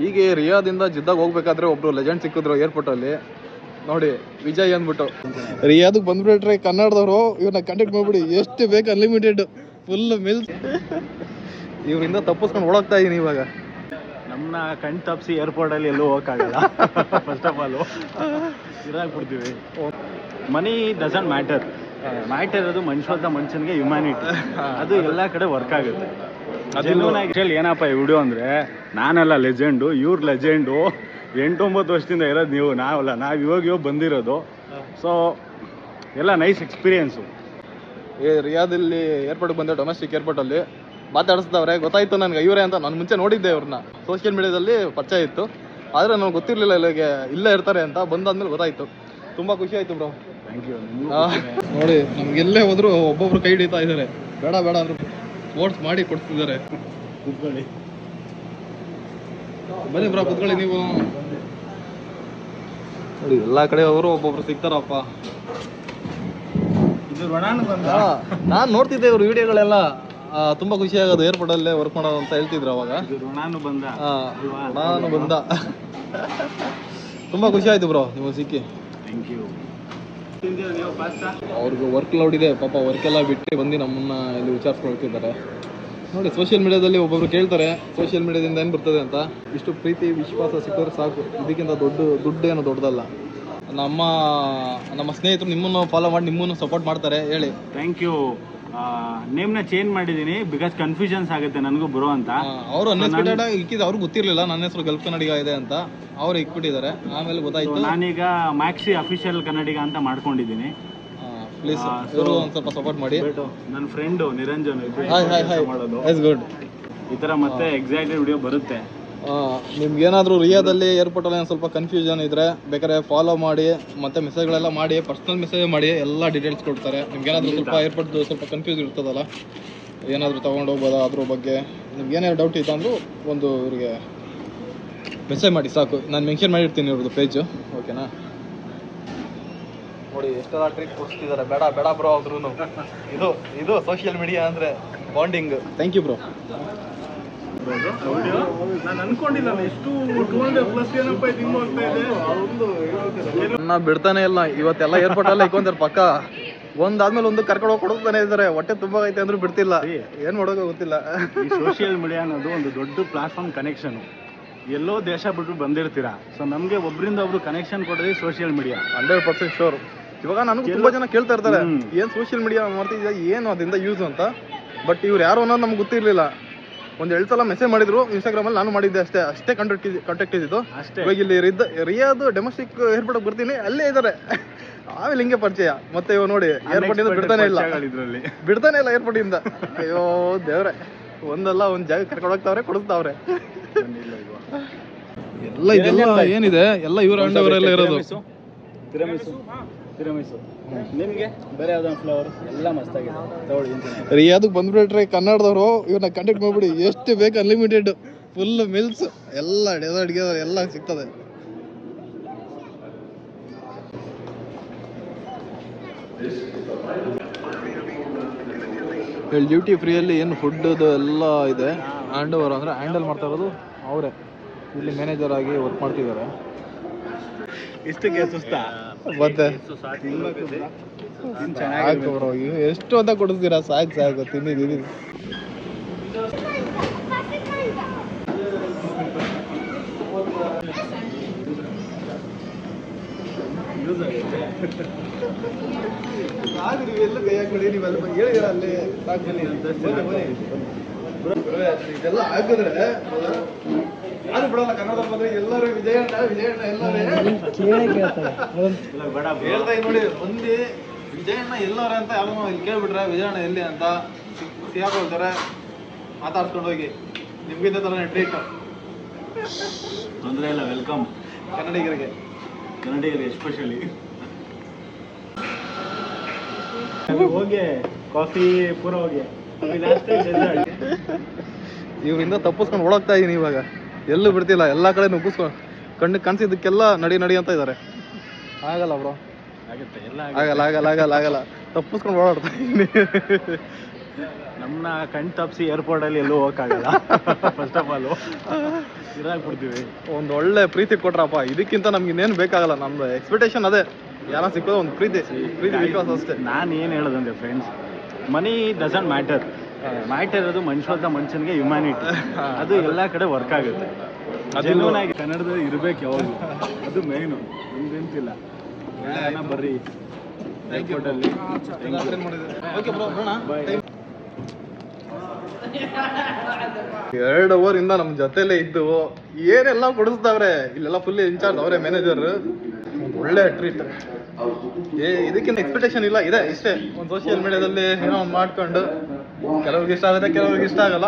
ಹೀಗೆ ರಿಯಾದಿಂದ ಜಿದ್ದಾಗ ಹೋಗ್ಬೇಕಾದ್ರೆ ಒಬ್ರು ಲೆಜೆಂಡ್ ಸಿಕ್ಕಿದ್ರು ಏರ್ಪೋರ್ಟ್ ಅಲ್ಲಿ. ನೋಡಿ ವಿಜಯ್ ಅಂದ್ಬಿಟ್ಟು. ರಿಯಾದಕ್ಕೆ ಬಂದ್ಬಿಟ್ರೆ ಕನ್ನಡದವರು ಇವ್ರನ್ನ ಕಾಂಟ್ಯಾಕ್ಟ್ ಮಾಡ್ಬಿಡಿ. ಎಷ್ಟು ಬೇಕು ಅನ್ಲಿಮಿಟೆಡ್ ಫುಲ್ ಮಿಲ್ ಇವರಿಂದ ತಪ್ಪಿಸ್ಕೊಂಡು ಓಡೋಗ್ತಾ ಇದೀನಿ ಇವಾಗ. ನಮ್ಮನ್ನ ಕಣ್ ತಪ್ಪಿಸಿ ಏರ್ಪೋರ್ಟಲ್ಲಿ ಎಲ್ಲೂ ಹೋಗಕ್ಕಾಗಲ್ಲ. ಫಸ್ಟ್ ಆಫ್ ಆಲ್ ಇದಾಗ್ಬಿಡ್ತೀವಿ. ಮನಿ ಡಸಂಟ್ ಮ್ಯಾಟರ್ ಮ್ಯಾಟರ್ ಇರೋದು ಮನುಷ್ಯದ ಮನುಷ್ಯನಿಗೆ ಹ್ಯುಮ್ಯಾನಿಟಿ ಅದು ಎಲ್ಲ ಕಡೆ ವರ್ಕ್ ಆಗುತ್ತೆ. ಆಕ್ಚುಲಿ ಏನಪ್ಪ ಈ ವಿಡಿಯೋ ಅಂದರೆ? ನಾನೆಲ್ಲ ಲೆಜೆಂಡು ಇವ್ರ ಲೆಜೆಂಡು ಎಂಟೊಂಬತ್ತು ವರ್ಷದಿಂದ ಇರೋದು ನೀವು ನಾವಲ್ಲ ನಾವು ಇವಾಗ ಇವಾಗ ಬಂದಿರೋದು. ಸೊ ಎಲ್ಲ ನೈಸ್ ಎಕ್ಸ್ಪೀರಿಯನ್ಸು ಏ ರಿಯಾದಲ್ಲಿ ಏರ್ಪೋರ್ಟ್ ಬಂದೆ ಡೊಮೆಸ್ಟಿಕ್ ಏರ್ಪೋರ್ಟ್ ಅಲ್ಲಿ. ಮಾತಾಡಿಸ್ದವ್ರೆ ಗೊತ್ತಾಯ್ತು ನನಗೆ ಇವರೇ ಅಂತ. ನಾನು ಮುಂಚೆ ನೋಡಿದ್ದೆ ಇವ್ರನ್ನ ಸೋಷಿಯಲ್ ಮೀಡಿಯಾದಲ್ಲಿ ಪರಿಚಯ ಇತ್ತು. ಆದ್ರೆ ನನಗೆ ಗೊತ್ತಿರಲಿಲ್ಲ ಇಲ್ಲಿಗೆ ಇಲ್ಲೇ ಇರ್ತಾರೆ ಅಂತ. ಬಂದಾದ್ಮೇಲೆ ಗೊತ್ತಾಯ್ತು. ತುಂಬಾ ಖುಷಿ ಆಯ್ತು ಬ್ರೋ ನೋಡಿ ನಮ್ಗೆ ಎಲ್ಲೇ ಹೋದ್ರು ಒಬ್ಬೊಬ್ರು ಕೈ ಹಿಡಿತಾ ಇದ್ದಾರೆ. ಬೇಡ ಬೇಡ ಅಂದ್ರು. ಸ್ಪೋರ್ಟ್ಸ್ ಮಾಡಿ ಕೊಡ್ತಿದ್ದಾರೆ. ಕುತ್ಕೊಳ್ಳಿ. ಬನ್ನಿ ಬ್ರಾ ಕುತ್ಕೊಳ್ಳಿ ನೀವು. ನೋಡಿ ಎಲ್ಲಾ ಕಡೆ ಅವರು ಒಬ್ಬೊಬ್ರು ಸಿಗ್ತಾರಪ್ಪ. ನಾನ್ ನೋಡ್ತಿದ್ದೆ ಇವ್ರ ವಿಡಿಯೋಗಳೆಲ್ಲ. ತುಂಬಾ ಖುಷಿ ಆಗೋದು ಏರ್ಪೋರ್ಟ್ ಅಲ್ಲೇ ವರ್ಕ್ ಮಾಡೋದು ಅಂತ ಹೇಳ್ತಿದ್ರು ಅವಾಗ. ನಾನು ಬಂದ? ತುಂಬಾ ಖುಷಿ ಆಯ್ತು ಬ್ರೋ ನೀವು ಸಿಕ್ಕಿ. ಥ್ಯಾಂಕ್ ಯು ಅವ್ರಿಗೆ ವರ್ಕ್ ಲೌಡ್ ಇದೆ, ಪಾಪ ವರ್ಕ್ ಎಲ್ಲ ಬಿಟ್ಟು ಬಂದು ನಮ್ಮನ್ನ ಇಲ್ಲಿ ವಿಚಾರಿಸ್ಕೊಳ್ತಿದ್ದಾರೆ. ನೋಡಿ ಸೋಷಿಯಲ್ ಮೀಡಿಯಾದಲ್ಲಿ ಒಬ್ಬೊಬ್ರು ಕೇಳ್ತಾರೆ ಸೋಷಿಯಲ್ ಮೀಡಿಯಾದಿಂದ ಏನು ಬರ್ತದೆ ಅಂತ? ಇಷ್ಟು ಪ್ರೀತಿ, ವಿಶ್ವಾಸ ಸಿಕ್ಕಿದ್ರೆ ಸಾಕು. ಇದಕ್ಕಿಂತ ದೊಡ್ಡ ದುಡ್ಡು ಏನು ದೊಡ್ಡದಲ್ಲ. ನಮ್ಮ ನಮ್ಮ ಸ್ನೇಹಿತರು ನಿಮ್ಮನ್ನು ಫಾಲೋ ಮಾಡಿ, ನಿಮ್ಮನ್ನು ಸಪೋರ್ಟ್ ಮಾಡ್ತಾರೆ. ಹೇಳಿ. ಥ್ಯಾಂಕ್ ಯು ನೇಮ್ನ ಚೇಂಜ್ ಮಾಡಿದೀನಿ ಬಿಕಾಸ್ ಕನ್ಫ್ಯೂಷನ್ಸ್ ಆಗುತ್ತೆ ನನಗೂ ಬರೋ ಅಂತ. ಅವರು ಅನ್ಎಕ್ಸ್ಪೆಕ್ಟೆಡ್ ಇಕ್ಕಿದ್ದು ಅವ್ರಿಗೆ ಗೊತ್ತಿರಲಿಲ್ಲ ನನ್ನ ಹೆಸರು ಗಲ್ಫ್ ಕನ್ನಡಿಗ ಇದೆ ಅಂತ. ಅವ್ರು ಇಕ್ಬಿಟ್ಟಿದ್ದಾರೆ. ಆಮೇಲೆ ಗೊತ್ತಾಯ್ತು. ನಾನೀಗ ಮ್ಯಾಕ್ಸಿ ಅಫಿಷಿಯಲ್ ಕನ್ನಡಿಗ ಅಂತ ಮಾಡ್ಕೊಂಡಿದ್ದೀನಿ. ಪ್ಲೀಸ್ ಇವರು ಒಂದು ಸ್ವಲ್ಪ ಸಪೋರ್ಟ್ ಮಾಡಿ. ನನ್ನ ಫ್ರೆಂಡು ನಿರಂಜನ್ ಮಾಡೋದು ಈ ತರ ಮತ್ತೆ ಎಕ್ಸೈಟೆಡ್ ವಿಡಿಯೋ ಬರುತ್ತೆ. ನಿಮ್ಗೆ ಏನಾದರೂ ರಿಯಾದಲ್ಲಿ ಏರ್ಪೋರ್ಟಲ್ಲಿ ಏನು ಸ್ವಲ್ಪ ಕನ್ಫ್ಯೂಷನ್ ಇದ್ರೆ ಬೇಕಾದ್ರೆ ಫಾಲೋ ಮಾಡಿ ಮತ್ತೆ ಮೆಸೇಜ್ಗಳೆಲ್ಲ ಮಾಡಿ ಪರ್ಸ್ನಲ್ ಮೆಸೇಜ್ ಮಾಡಿ ಎಲ್ಲ ಡೀಟೇಲ್ಸ್ ಕೊಡ್ತಾರೆ. ನಿಮ್ಗೆ ಏನಾದರೂ ಸ್ವಲ್ಪ ಏರ್ಪೋರ್ಟ್ ಸ್ವಲ್ಪ ಕನ್ಫ್ಯೂಸ್ ಇರ್ತದಲ್ಲ ಏನಾದರೂ ತೊಗೊಂಡು ಹೋಗ್ಬೋದಾ ಅದ್ರ ಬಗ್ಗೆ? ನಿಮ್ಗೆ ಏನಾದ್ರು ಡೌಟ್ ಇತ್ತು ಅಂದರೂ ಒಂದು ಇವರಿಗೆ ಮೆಸೇಜ್ ಮಾಡಿ ಸಾಕು. ನಾನು ಮೆನ್ಷನ್ ಮಾಡಿರ್ತೀನಿ ಇವ್ರದ್ದು ಪೇಜು ಓಕೆನಾ ನೋಡಿ ಎಷ್ಟೆಲ್ಲ ಟ್ರಿಕ್ ಕೊಡ್ತಿದ್ದಾರೆ ಬೇಡ ಬೇಡ ಬ್ರೋ ಆದ್ರೂ ಇದು ಇದು ಸೋಷಿಯಲ್ ಮೀಡಿಯಾ ಅಂದರೆ ಬಾಂಡಿಂಗ್ ಥ್ಯಾಂಕ್ ಯು ಬ್ರೋ ನಾನು ಅನ್ಕೊಂಡಿಲ್ಲ ಎಷ್ಟು ಟೂ ಹಂಡ್ರೆಡ್ ಪ್ಲಸ್ ಏನಪ್ಪ ಇದು ಹಿಂಗ್ ಹೋಗ್ತಾ ಇದೆ? ನನ್ನ ಬಿಡ್ತಾನೆ ಇಲ್ಲ ಇವತ್ತೆಲ್ಲ ಏರ್ಪೋರ್ಟ್ ಎಲ್ಲ ಇಕ್ಕೊಂತಾರೆ ಪಕ್ಕ. ಒಂದಾದ್ಮೇಲೆ ಒಂದು ಕರ್ಕೊಂಡು ಹೋಗಿ ಕೊಡ್ತಾನೆ ಇದ್ದಾರೆ ಹೊಟ್ಟೆ ತುಂಬಾ ಐತೆ ಅಂದ್ರೂ ಬಿಡ್ತಿಲ್ಲ. ಏನ್ ಮಾಡೋಕೆ ಗೊತ್ತಿಲ್ಲ. ಈ ಸೋಷಿಯಲ್ ಮೀಡಿಯಾ ಅನ್ನೋದು ಒಂದು ದೊಡ್ಡ ಪ್ಲಾಟ್ಫಾರ್ಮ್ ಕನೆಕ್ಷನ್ ಎಲ್ಲೋ ದೇಶ ಬಿಟ್ಟು ಬಂದಿರ್ತೀರಾ? ಸೊ ನಮಗೆ ಒಬ್ರಿಂದ ಒಬ್ರು ಕನೆಕ್ಷನ್ ಕೊಡೋದೇ social media hundred percent sure ಇವಾಗ ನಾನು ತುಂಬಾ ಜನ ಕೇಳ್ತಾ ಇರ್ತಾರೆ. ಏನ್ ಸೋಷಿಯಲ್ ಮೀಡಿಯಾ ಮಾಡ್ತಿದ್ಯಾ ಏನು ಅದರಿಂದ ಯೂಸ್ ಅಂತ? ಬಟ್ ಇವ್ರು ಯಾರು ಅನ್ನೋದು ನಮ್ಗೆ ಗೊತ್ತಿರ್ಲಿಲ್ಲ. ಒಂದ್ ಎರಡು ಸಲ ಮೆಸೇಜ್ ಮಾಡಿದ್ರು ಇನ್ಸ್ಟಾಗ್ರಾಮ್ ಅಲ್ಲಿ ನಾನು ಮಾಡಿದ್ದೆ ಅಷ್ಟೇ ಅಷ್ಟೇ ಕಾಂಟ್ಯಾಕ್ಟ್ ಕಾಂಟ್ಯಾಕ್ಟ್ ಇದ್ದಿದ್ದು. ಅಷ್ಟೇ. ಇವಾಗ ಇಲ್ಲಿ ರಿದ್ದ ರಿಯಾದು ಡೊಮೆಸ್ಟಿಕ್ ಏರ್ಪೋರ್ಟ್ ಬರ್ತೀನಿ ಅಲ್ಲೇ ಇದ್ದಾರೆ ಆಮೇಲೆ ಹಿಂಗೆ ಪರಿಚಯ. ಮತ್ತೆ ಇವಾಗ ನೋಡಿ ಏರ್ಪೋರ್ಟ್ ಇಂದ ಬಿಡ್ತಾನೆ ಇಲ್ಲ. ಇದ್ರಲ್ಲಿ. ಬಿಡ್ತಾನೆ ಇಲ್ಲ ಏರ್ಪೋರ್ಟ್ ಇಂದ. ಅಯ್ಯೋ ದೇವ್ರೆ. ಒಂದಲ್ಲ ಒಂದ್ ಜಾಗ ಕರ್ಕೊಂಡು ಹೋಗ್ತಾವ್ರೆ ಕೊಡಿಸ್ತಾವ್ರೆ. ಎಲ್ಲ ಇದೆಲ್ಲ ಏನಿದೆ? ಎಲ್ಲ ಇವ್ರ ಅಂಡವರೆಲ್ಲ ಇರೋದು. ತಿರಮಿಸು ನಿಮ್ಗೆ? ಬೇರೆ ಯಾವ್ದೋ ಫ್ಲವರ್ ಎಲ್ಲ ಮಸ್ತಾಗಿದೆ ತಗೊಳ್ಳಿ ಅದಕ್ಕೆ ರಿಯಾದಕ್ಕೆ ಬಂದ್ಬಿಟ್ರೆ ಕನ್ನಡದವರು ಇವನ್ನ ಕಾಂಟ್ಯಾಕ್ಟ್ ಮಾಡ್ಬಿಡಿ. ಎಷ್ಟು ಬೇಕು ಅನ್ಲಿಮಿಟೆಡ್ ಫುಲ್ ಮಿಲ್ಸ್ ಎಲ್ಲ ಡೆಸರ್ಟ್ ಗಿಸರ್ಟ್ ಎಲ್ಲ ಸಿಗ್ತದೆ. ಡ್ಯೂಟಿ ಡ್ಯೂಟಿ ಫ್ರೀಯಲ್ಲಿ ಏನು ಫುಡ್ದು ಎಲ್ಲ ಇದೆ. ಹ್ಯಾಂಡ್ ಓವರ್ ಅಂದರೆ ಹ್ಯಾಂಡಲ್ ಮಾಡ್ತಾ ಇರೋದು ಅವರೇ. ಇಲ್ಲಿ ಮ್ಯಾನೇಜರ್ ಆಗಿ ವರ್ಕ್ ಮಾಡ್ತಿದ್ದಾರೆ. ಇಷ್ಟಕ್ಕೆ ಸುಸ್ತಾ? ಮತ್ತೆ ಸಾಕು. ಬ್ರೋ ಎಷ್ಟು ಅಂತ ಕೊಡಿಸ್ತೀರಾ ಸಾಕು ಸಾಕು. ತಿನ್ನಿ ತಿನ್ನಿ ಎಲ್ಲ ಕೈ ಹಾಕ್ಬಿಡಿ ನೀವೆಲ್ಲ ಹೇಳಿದಿರ ಅಲ್ಲಿ ಸಾಕು. ಬನ್ನಿ ಇದೆಲ್ಲ ಹಾಕಿದ್ರೆ ಯಾರು ಬಿಡಲ್ಲ ಕನ್ನಡ ಬಂದ್ರೆ ಎಲ್ಲರೂ ವಿಜಯಣ್ಣ ವಿಜಯಣ್ಣ ಎಲ್ಲರೇ. ಇಲ್ಲ ಬೇಡ bro. ಹೇಳ್ತಾ ನೋಡಿ ಮಂದಿ ವಿಜಯಣ್ಣ ಎಲ್ಲರ ಅಂತ ಯಾರೋ ಇಲ್ಲಿ ಕೇಳ್ಬಿಟ್ರೆ ವಿಜಯಣ್ಣ ಎಲ್ಲಿ ಅಂತ ಸಿಗಾಕೊಳ್ತಾರೆ ಮಾತಾಡ್ಸ್ಕೊಂಡು ಹೋಗಿ. ನಿಮ್ಗಿಂತ ತರನೇ ಟ್ರೀಟ್ ತೊಂದರೆ ಇಲ್ಲ ವೆಲ್ಕಮ್ ಕನ್ನಡಿಗರಿಗೆ. ಕನ್ನಡಿಗರಿಗೆ ಎಸ್ಪೆಷಲಿ ಹೋಗಿ ಕಾಫಿ ಪೂರ ಹೋಗಿ. ಇವರಿಂದ ತಪ್ಪಿಸ್ಕೊಂಡು ಓಡೋಗ್ತಾ ಇದೀನಿ ಇವಾಗ. ಎಲ್ಲೂ ಬಿಡ್ತಿಲ್ಲ ಎಲ್ಲ ಕಡೆ ನುಗ್ಗಿಸ್ಕೊ ಕಣ್ಣು ಕಾಣಿಸಿದ್ದಕ್ಕೆಲ್ಲ ನಡಿ ನಡಿ ಅಂತ ಇದ್ದಾರೆ ಆಗಲ್ಲ ಬ್ರೋ. ಆಗುತ್ತೆ ಎಲ್ಲ ಆಗಲ್ಲ ಆಗಲ್ಲ ಆಗಲ್ಲ ಆಗಲ್ಲ. ತಪ್ಪಿಸ್ಕೊಂಡು ಓಡಾಡ್ತಾ ಇದ್ದೀನಿ ನಮ್ಮನ್ನ ಕಣ್ಣು ತಪ್ಪಿಸಿ ಏರ್ಪೋರ್ಟಲ್ಲಿ ಎಲ್ಲೂ ಹೋಗಕ್ಕಾಗಲ್ಲ. ಫಸ್ಟ್ ಆಫ್ ಆಲ್ ಇದಾಗ್ಬಿಡ್ತೀವಿ. ಒಂದು ಒಳ್ಳೆ ಪ್ರೀತಿ ಕೊಟ್ರಪ್ಪ. ಇದಕ್ಕಿಂತ ನಮ್ಗೆ ಇನ್ನೇನು ಬೇಕಾಗಲ್ಲ ನಮ್ದು ಎಕ್ಸ್ಪೆಕ್ಟೇಷನ್ ಅದೇ. ಯಾರ ಸಿಕ್ಕೋದು ಒಂದು ಪ್ರೀತಿ ಪ್ರೀತಿ ವಿಶ್ವಾಸ ಅಷ್ಟೇ. ನಾನು ಏನು ಹೇಳೋದಂದ್ರೆ friends money doesn't matter matter ಇರೋದು ಮನುಷ್ಯದ ಮನುಷ್ಯನಿಗೆ ಹ್ಯುಮ್ಯಾನಿಟಿ ಅದು ಎಲ್ಲ ಕಡೆ ವರ್ಕ್ ಆಗುತ್ತೆ. ಅದು- ಜೆನ್ಯೂನ್ ಆಗಿ ಕನ್ನಡದಲ್ಲಿ ಇರ್ಬೇಕು ಯಾವಾಗ ಅದು ಮೇನು ನಿಮ್ದೆಂತಿಲ್ಲ ಬರ್ರಿ. ಏರ್ಪೋರ್ಟಲ್ಲಿ. ಎರಡು ಓವರ್ ಇಂದ ನಮ್ ಜೊತೆಲೇ ಇದ್ದು ಏನೆಲ್ಲ ಕೊಡಿಸ್ತಾವ್ರೆ ಇಲ್ಲೆಲ್ಲ ಫುಲ್ ಇನ್ಚಾರ್ಜ್ ಅವರೇ ಮ್ಯಾನೇಜರ್ ಒಳ್ಳೆ ಟ್ರೀಟ್ ಏ ಇದಕ್ಕಿಂತ ಎಕ್ಸ್ಪೆಕ್ಟೇಷನ್ ಇಲ್ಲ. ಇದೆ ಇಷ್ಟೇ. ಒಂದು ಸೋಷಿಯಲ್ ಮೀಡಿಯಾದಲ್ಲಿ ಏನೋ ಒಂದು ಮಾಡ್ಕೊಂಡು. ಕೆಲವ್ರಿಗೆ ಇಷ್ಟ ಆಗುತ್ತೆ ಕೆಲವ್ರಿಗೆ ಇಷ್ಟ ಆಗಲ್ಲ.